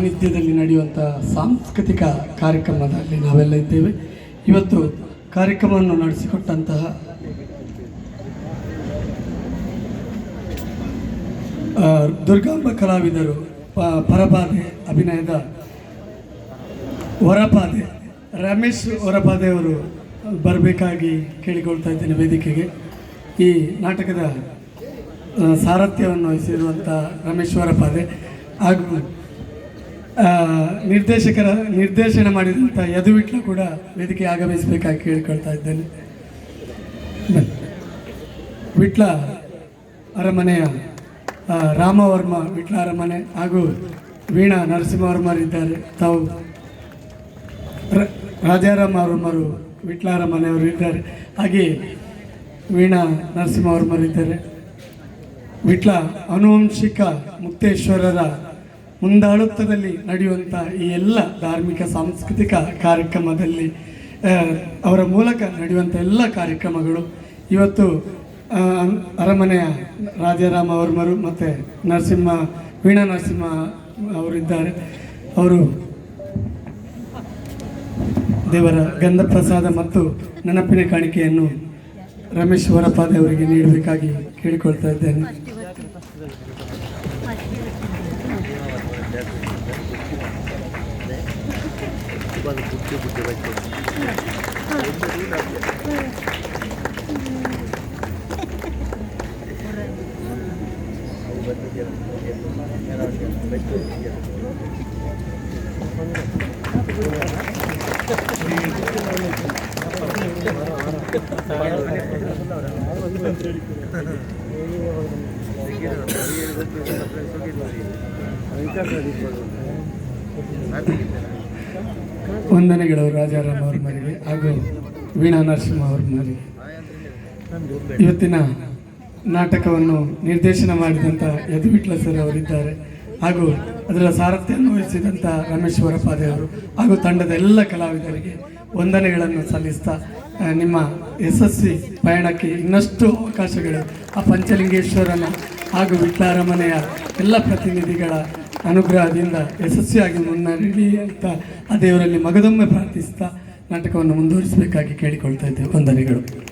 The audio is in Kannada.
ಸಾನ್ನಿಧ್ಯದಲ್ಲಿ ನಡೆಯುವಂಥ ಸಾಂಸ್ಕೃತಿಕ ಕಾರ್ಯಕ್ರಮದಲ್ಲಿ ನಾವೆಲ್ಲ ಇದ್ದೇವೆ. ಇವತ್ತು ಕಾರ್ಯಕ್ರಮವನ್ನು ನಡೆಸಿಕೊಟ್ಟಂತಹ ದುರ್ಗಾಂಬ ಕಲಾವಿದರು ಪರಪಾದೆ ಅಭಿನಯದ ಹೊರಪಾದೆ, ರಮೇಶ್ ಹೊರಪಾದೆಯವರು ಬರಬೇಕಾಗಿ ಕೇಳಿಕೊಳ್ತಾ ಇದ್ದೇನೆ ವೇದಿಕೆಗೆ. ಈ ನಾಟಕದ ಸಾರಥ್ಯವನ್ನು ವಹಿಸಿರುವಂಥ ರಮೇಶ್ ಹೊರಪಾದೆ ಹಾಗೂ ನಿರ್ದೇಶಕರ ನಿರ್ದೇಶನ ಮಾಡಿದಂಥ ಯದುವಿಟ್ಲ ಕೂಡ ವೇದಿಕೆ ಆಗಮಿಸಬೇಕಾಗಿ ಕೇಳ್ಕೊಳ್ತಾ ಇದ್ದೇನೆ. ವಿಟ್ಲ ಅರಮನೆಯ ರಾಮವರ್ಮ ವಿಟ್ಲ ಅರಮನೆ ಹಾಗೂ ವೀಣಾ ನರಸಿಂಹವರ್ಮರಿದ್ದಾರೆ. ತಾವು ರಾಜಾರಾಮ ವಿಟ್ಲ ಅರಮನೆಯವರು ಇದ್ದಾರೆ ಹಾಗೆ ವೀಣಾ ನರಸಿಂಹವರ್ಮರಿದ್ದಾರೆ. ವಿಟ್ಲ ಅನುವಂಶಿಕ ಮುಕ್ತೇಶ್ವರರ ಮುಂದಾಳುತ್ವದಲ್ಲಿ ನಡೆಯುವಂಥ ಈ ಎಲ್ಲ ಧಾರ್ಮಿಕ, ಸಾಂಸ್ಕೃತಿಕ ಕಾರ್ಯಕ್ರಮದಲ್ಲಿ ಅವರ ಮೂಲಕ ನಡೆಯುವಂಥ ಎಲ್ಲ ಕಾರ್ಯಕ್ರಮಗಳು ಇವತ್ತು ಅರಮನೆಯ ರಾಜಾರಾಮ ವರ್ಮರು ಮತ್ತು ನರಸಿಂಹ, ವೀಣಾ ನರಸಿಂಹ ಅವರಿದ್ದಾರೆ. ಅವರು ದೇವರ ಗಂಧ ಪ್ರಸಾದ ಮತ್ತು ನೆನಪಿನ ಕಾಣಿಕೆಯನ್ನು ರಮೇಶ್ ವರಪಾದೆ ಅವರಿಗೆ ನೀಡಬೇಕಾಗಿ ಕೇಳಿಕೊಳ್ತಾ ಇದ್ದೇನೆ. 이거는 굵게 굵게가 있고 옛날에 ವಂದನೆಗಳು ರಾಜಾರಾಮ್ ಅವ್ರ ಮನೆಗೆ ಹಾಗೂ ವೀಣಾ ನರಸಿಂಹ ಅವ್ರ ಮನೆಗೆ. ಇವತ್ತಿನ ನಾಟಕವನ್ನು ನಿರ್ದೇಶನ ಮಾಡಿದಂಥ ಯದುವಿಟ್ಲ ಸರ್ ಅವರಿದ್ದಾರೆ ಹಾಗೂ ಅದರ ಸಾರಥ್ಯವನ್ನು ವಹಿಸಿದಂಥ ರಮೇಶ್ವರ ವರಪಾದೆ ಅವರು ಹಾಗೂ ತಂಡದ ಎಲ್ಲ ಕಲಾವಿದರಿಗೆ ವಂದನೆಗಳನ್ನು ಸಲ್ಲಿಸ್ತಾ ನಿಮ್ಮ ಯಶಸ್ವಿ ಪಯಣಕ್ಕೆ ಇನ್ನಷ್ಟು ಅವಕಾಶಗಳು. ಆ ಪಂಚಲಿಂಗೇಶ್ವರನ ಹಾಗೂ ವಿಟ್ಲಾರಮನೆಯ ಎಲ್ಲ ಪ್ರತಿನಿಧಿಗಳ ಅನುಗ್ರಹದಿಂದ ಯಶಸ್ವಿಯಾಗಿ ಮುನ್ನಡೆಯಲಿ ಅಂತ ಆ ದೇವರಲ್ಲಿ ಮಗದೊಮ್ಮೆ ಪ್ರಾರ್ಥಿಸ್ತಾ ನಾಟಕವನ್ನು ಮುಂದುವರಿಸಬೇಕಾಗಿ ಕೇಳಿಕೊಳ್ತಾ ಇದ್ದೇವೆ. ವಂದನೆಗಳು.